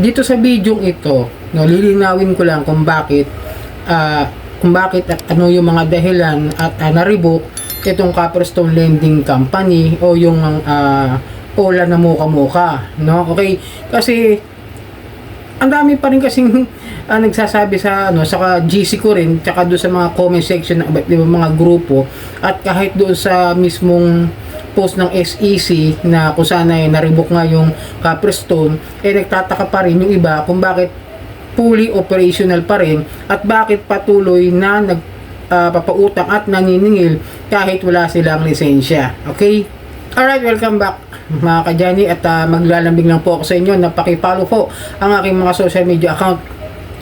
dito sa video ito, no, lilinawin ko lang kung bakit ah, kung bakit at ano yung mga dahilan at uh, na-revoke itong Copperstone Lending Company o yung ah, Ola na muka-muka, no? Okay, kasi ang dami pa rin kasing ah, nagsasabi sa ano sa GC ko rin tsaka doon sa mga comment section ng iba't ibang mga grupo at kahit doon sa mismong post ng SEC na kung saan ay na-revoke nga yung Copperstone eh nagtataka pa rin yung iba kung bakit fully operational pa rin at bakit patuloy na nag ah, papautang at naniningil kahit wala silang lisensya. Okay? Alright, welcome back mga kadyani at ah, maglalambing lang po ako sa inyo na pakipollow po ang aking mga social media account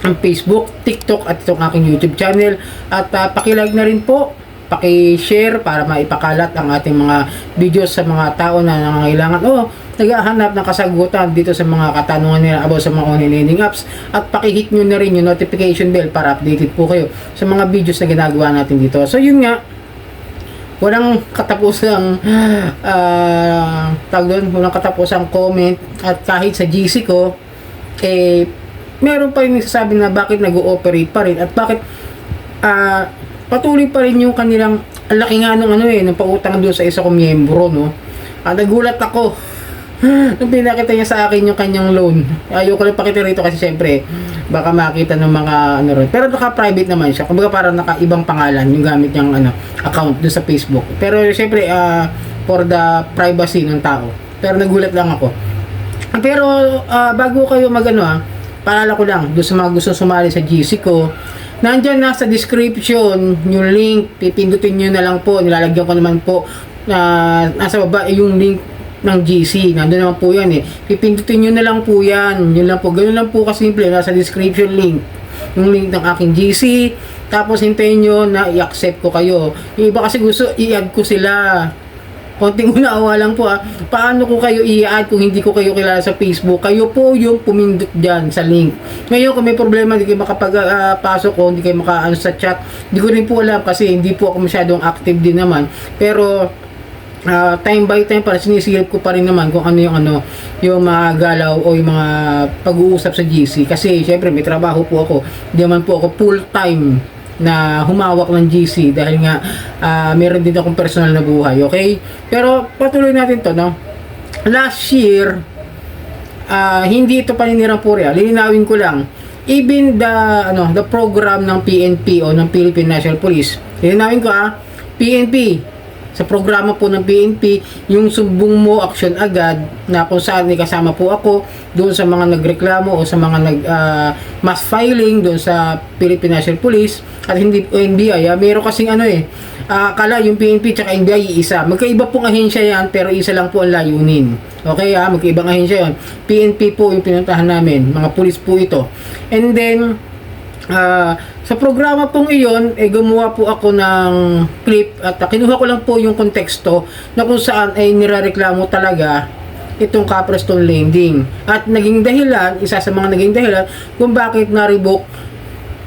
ang Facebook, TikTok at itong aking YouTube channel at uh, pakilike na rin po paki-share para maipakalat ang ating mga videos sa mga tao na nangangailangan o naghahanap ng kasagutan dito sa mga katanungan nila about sa mga online lending apps at pakihit nyo na rin yung notification bell para updated po kayo sa mga videos na ginagawa natin dito. So yun nga, walang katapusang uh, tawag doon, walang katapusang comment at kahit sa GC ko eh meron pa rin nagsasabi na bakit nag-ooperate pa rin at bakit ah patuloy pa rin yung kanilang ang laki nga nung ano eh nung pautang doon sa isa kong miyembro no? Ah, nagulat ako. Nung pinakita niya sa akin yung kanyang loan ayoko lang pakita rito kasi syempre baka makita ng mga ano rin. Pero naka-private naman siya. Kumbaga parang naka-ibang pangalan yung gamit niyang ano account doon sa Facebook. Pero syempre ah, for the privacy ng tao. Pero nagulat lang ako. Pero ah, bago kayo magano ah paalala ko lang doon sa mga gusto sumali sa GC ko. Nandyan na sa description yung link pipindutin nyo na lang po nilalagyan ko naman po na nasa baba eh, yung link ng GC nandun naman po yan eh. Pipindutin nyo na lang po yan. Yun lang po ganun lang po kasimple nasa description link yung link ng aking GC tapos hintayin nyo na i-accept ko kayo. Yung iba kasi gusto i-add ko sila konting unaawa lang po ah. Paano ko kayo i-add kung hindi ko kayo kilala sa Facebook? Kayo po yung pumindot dyan sa link. Ngayon kung may problema, hindi kayo makapag-pasok o hindi kayo makaano sa chat, hindi ko rin po alam kasi hindi po ako masyadong active din naman. Pero ah, time by time para sinisilip ko pa rin naman kung ano yung ano yung mga galaw o yung mga pag-uusap sa GC kasi syempre may trabaho po ako hindi naman po ako full time na humawak ng GC dahil nga ah, meron din akong personal na buhay, okay? Pero patuloy natin to, no? Last year, ah, hindi ito paninirang purya. Lilinawin ko lang. Even the, ano, the program ng PNP o ng Philippine National Police. Lilinawin ko ah, PNP, sa programa po ng PNP, yung sumbong mo action agad na kung saan may kasama po ako doon sa mga nagreklamo o sa mga nag ah, mass filing doon sa Philippine National Police at hindi o NBI. Ah, meron kasing ano eh, ah, akala yung PNP tsaka NBI isa. Magkaiba pong ahensya yan pero isa lang po ang layunin. Okay ah, magkaibang ahensya yan. PNP po yung pinuntahan namin. Mga pulis po ito. And then, Ah, sa programa pong iyon, eh, gumawa po ako ng clip at uh, kinuha ko lang po yung konteksto na kung saan ay nirereklamo talaga itong Copperstone Lending. At naging dahilan, isa sa mga naging dahilan kung bakit na-revoke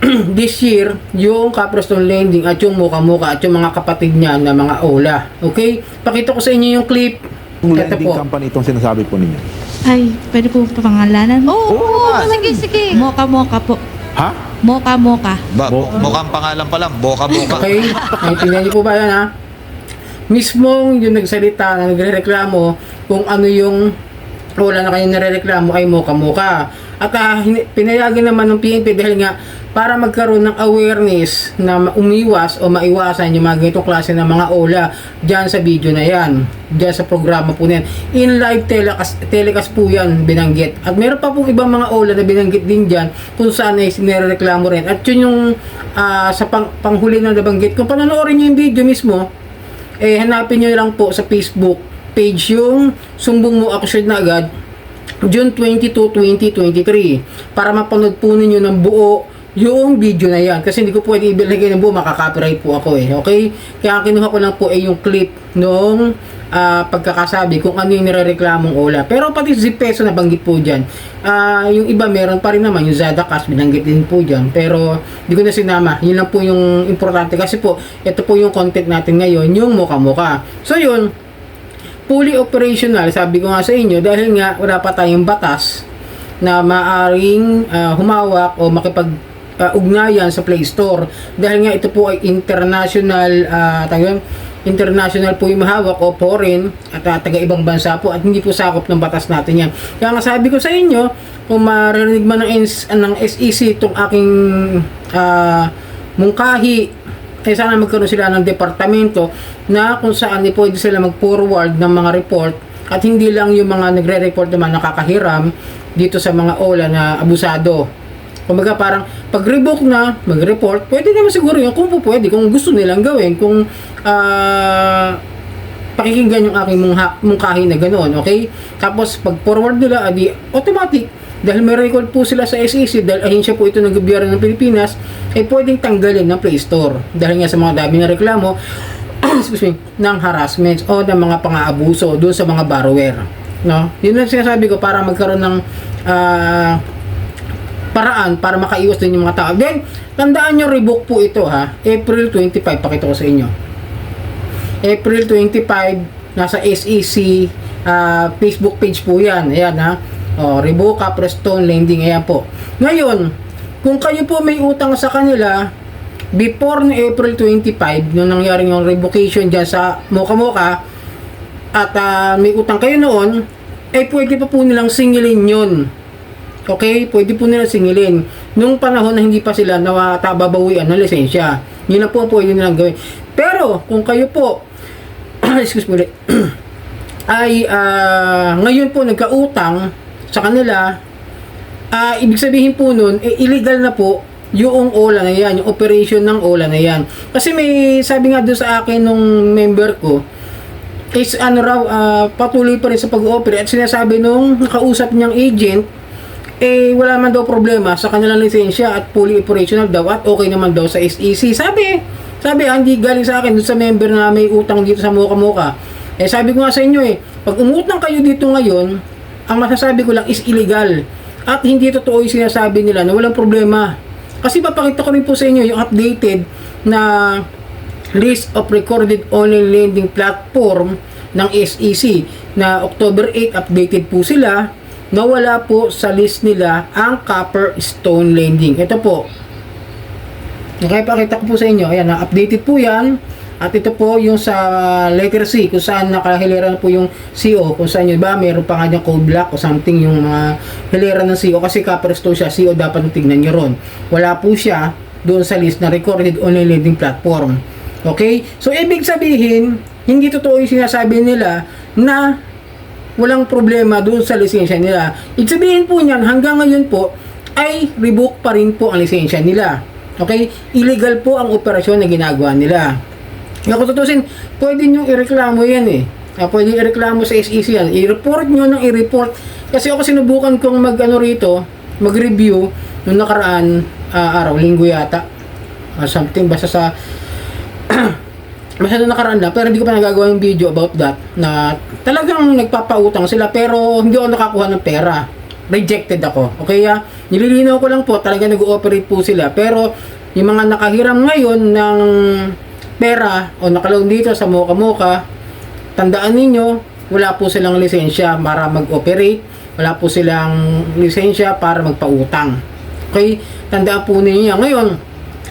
this year yung Copperstone Lending at yung Muka-Muka at yung mga kapatid niya na mga Ola. Okay? Pakita ko sa inyo yung clip. Yung Ito lending po. company itong sinasabi po ninyo. Ay, pwede po pangalanan? Oo, Oo naman. sige, sige. Moka Moka po. Ha? Moka Moka. Ba, Bo- mukhang pangalan pa lang, boka-boka. Okay? Naintindihan niyo po ba yan ha? Mismong yung nagsalita na nagre-reklamo kung ano yung wala na kayong nare-reklamo ay muka-muka. At ah, hin- pinayagan naman ng PNP dahil nga para magkaroon ng awareness na umiwas o maiwasan yung mga ganitong klase ng mga ola dyan sa video na yan. Dyan sa programa po na yan. In live telecast, telecast po yan binanggit. At meron pa pong ibang mga ola na binanggit din dyan kung saan ay sinireklamo rin. At yun yung ah, sa pang, panghuli na nabanggit. Kung panonoorin nyo yung video mismo, eh hanapin nyo lang po sa Facebook page yung sumbong mo action na agad June 22, 2023 para mapanood po ninyo ng buo yung video na yan kasi hindi ko pwede ibilagay ng buo makaka-copyright po ako eh okay? Kaya kinuha ko lang po ay yung clip nung ah, pagkakasabi kung ano yung nirereklamong Ola. Pero pati si Peso nabanggit po dyan. Ah, yung iba meron pa rin naman yung Zada Cash binanggit din po dyan. Pero hindi ko na sinama. Yun lang po yung importante. Kasi po ito po yung content natin ngayon yung muka-muka so yun fully operational, sabi ko nga sa inyo, dahil nga wala pa tayong batas na maaring ah, humawak o makipag ah, ugnayan sa Play Store. Dahil nga ito po ay international uh, international po yung mahawak o foreign at ah, taga ibang bansa po at hindi po sakop ng batas natin yan. Kaya nga sabi ko sa inyo kung maririnig man ng, ng SEC itong aking ah, mungkahi eh sana magkaroon sila ng departamento na kung saan eh, pwede sila mag-forward ng mga report at hindi lang yung mga nagre-report naman nakakahiram dito sa mga OLA na abusado. Kumbaga parang pag revoke na, mag-report, pwede naman siguro yun kung pwede, kung gusto nilang gawin, kung ah pakikinggan yung aking mungha, mungkahi na gano'n, okay? Tapos pag forward nila, adi automatic dahil may record po sila sa SEC dahil ahensya po ito ng gobyerno ng Pilipinas ay pwedeng tanggalin ng Play Store dahil nga sa mga dami na reklamo excuse me, ng harassment o ng mga pang-aabuso doon sa mga borrower. No? Yun ang sinasabi ko para magkaroon ng ah, paraan para makaiwas din yung mga tao. Then, tandaan nyo, rebook po ito ha. April 25, pakita ko sa inyo. April 25, nasa SEC ah, Facebook page po yan. Ayan ha. O, Revoke, Prestone, Lending, ayan po. Ngayon, kung kayo po may utang sa kanila, before na April 25, nung nangyari yung revocation dyan sa Mocha, at ah, may utang kayo noon, eh pwede pa po nilang singilin yun. Okay? Pwede po nilang singilin. Nung panahon na hindi pa sila nawatababawian ng lisensya. Yun na po pwede nilang gawin. Pero, kung kayo po, excuse me, ulit, ay ah, ngayon po nagkautang sa kanila, ah, ibig sabihin po nun, eh, illegal na po yung OLA na yan, yung operation ng OLA na yan. Kasi may sabi nga doon sa akin nung member ko, is ano raw, ah, patuloy pa rin sa pag-ooperate at sinasabi nung nakausap niyang agent, eh wala man daw problema sa kanilang lisensya at fully operational daw at okay naman daw sa SEC. Sabi, sabi hindi galing sa akin sa member na may utang dito sa Mocha. Eh sabi ko nga sa inyo eh, pag umutang kayo dito ngayon, ang masasabi ko lang is illegal. At hindi totoo yung sinasabi nila na walang problema. Kasi papakita ko rin po sa inyo yung updated na list of recorded online lending platform ng SEC na October 8 updated po sila na wala po sa list nila ang copper stone lending. Ito po. Okay, pakita ko po sa inyo. Ayan, updated po yan. At ito po yung sa letter C kung saan nakahiliran po yung CO kung saan yun ba meron pa nga diyang code block o something yung mga hiliran ng CO kasi copper stone siya CO dapat tingnan nyo ron wala po siya doon sa list na recorded online lending platform okay so ibig sabihin hindi totoo yung sinasabi nila na walang problema doon sa lisensya nila ibig sabihin po niyan hanggang ngayon po ay revoke pa rin po ang lisensya nila okay illegal po ang operasyon na ginagawa nila kaya kung tutusin, pwede nyo ireklamo yan eh. Ah, pwede ireklamo sa SEC yan. I-report nyo nang i-report. Kasi ako sinubukan kong mag ano rito, mag-review nung nakaraan ah, araw, linggo yata. Or something, basta sa nung nakaraan lang, pero hindi ko pa nagagawa yung video about that na talagang nagpapautang sila pero hindi ako nakakuha ng pera. Rejected ako. Okay, ah, nililinaw ko lang po, talaga nag-ooperate po sila. Pero yung mga nakahiram ngayon ng pera o nakaloan dito sa Mocha, tandaan ninyo, wala po silang lisensya para mag-operate, wala po silang lisensya para magpautang. Okay? Tandaan po ninyo yan. Ngayon,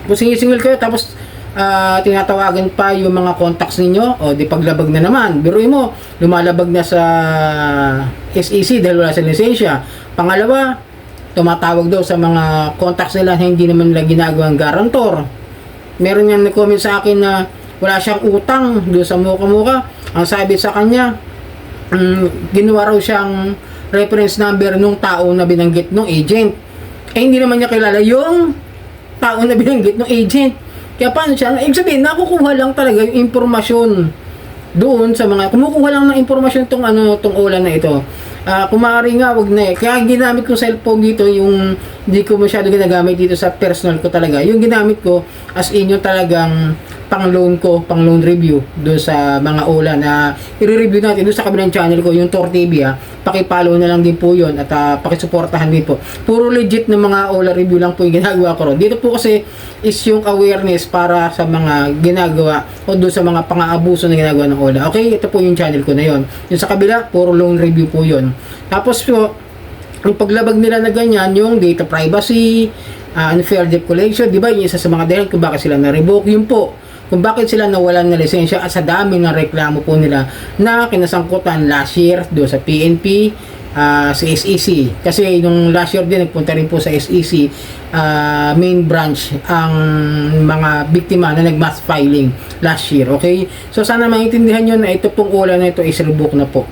kung singisingil kayo tapos ah, tinatawagan pa yung mga contacts ninyo, o di paglabag na naman. Biruin mo, lumalabag na sa SEC dahil wala sa lisensya. Pangalawa, tumatawag daw sa mga contacts nila na hindi naman nila ginagawang garantor meron niyang nag-comment sa akin na wala siyang utang doon sa Mocha. Ang sabi sa kanya, mm, ginawa raw siyang reference number nung tao na binanggit ng agent. Eh, hindi naman niya kilala yung tao na binanggit ng agent. Kaya paano siya? Ibig sabihin, nakukuha lang talaga yung impormasyon doon sa mga kumukuha lang ng impormasyon tong ano tong ulan na ito. Ah, kung maaari nga wag na eh. Kaya ginamit ko cellphone dito yung hindi ko masyado ginagamit dito sa personal ko talaga. Yung ginamit ko as in yung talagang pang loan ko, pang loan review doon sa mga ulan na i-review natin doon sa kabilang channel ko, yung Tor TV ah. Paki-follow na lang din po yun at uh, paki-suportahan din po. Puro legit na mga ulan review lang po yung ginagawa ko ron. Dito po kasi is yung awareness para sa mga ginagawa o doon sa mga pang-aabuso na ginagawa ng Ola. Okay, ito po yung channel ko na yon. Yung sa kabila, puro loan review po yon. Tapos po, ang paglabag nila na ganyan, yung data privacy, uh, unfair debt collection, di ba? Yung isa sa mga dahilan kung bakit sila na-revoke, yun po. Kung bakit sila nawalan ng lisensya at sa dami ng reklamo po nila na kinasangkutan last year do sa PNP, ah, sa SEC. Kasi nung last year din, nagpunta rin po sa SEC ah, main branch ang mga biktima na nag-mass filing last year. Okay? So sana maintindihan nyo na ito pong ulan na ito is revoke na po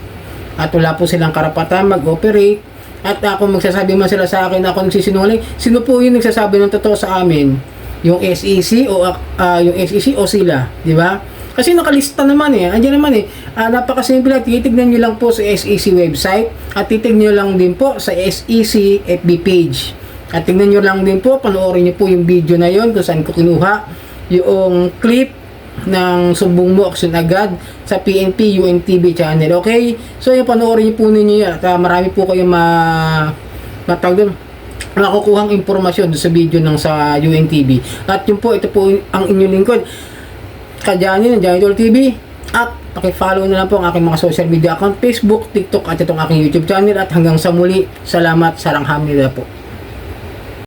at wala po silang karapatan mag-operate at ako magsasabi man sila sa akin ako nagsisinungaling sino po yung nagsasabi ng totoo sa amin yung SEC o ah, yung SEC o sila di ba kasi nakalista naman eh andiyan naman eh uh, napakasimple lang titignan nyo lang po sa SEC website at titignan nyo lang din po sa SEC FB page at tignan nyo lang din po panoorin nyo po yung video na yon kung saan ko kinuha yung clip ng sumbong mo action agad sa PNP UNTV channel. Okay? So, yung panoorin niyo po ninyo yan. At ah, marami po kayong ma matawag makukuhang impormasyon sa video ng sa UNTV. At yun po, ito po ang inyong lingkod. Kajanin ng Janitor TV. At pakifollow na lang po ang aking mga social media account, Facebook, TikTok at itong aking YouTube channel. At hanggang sa muli, salamat, sarang hamnila po.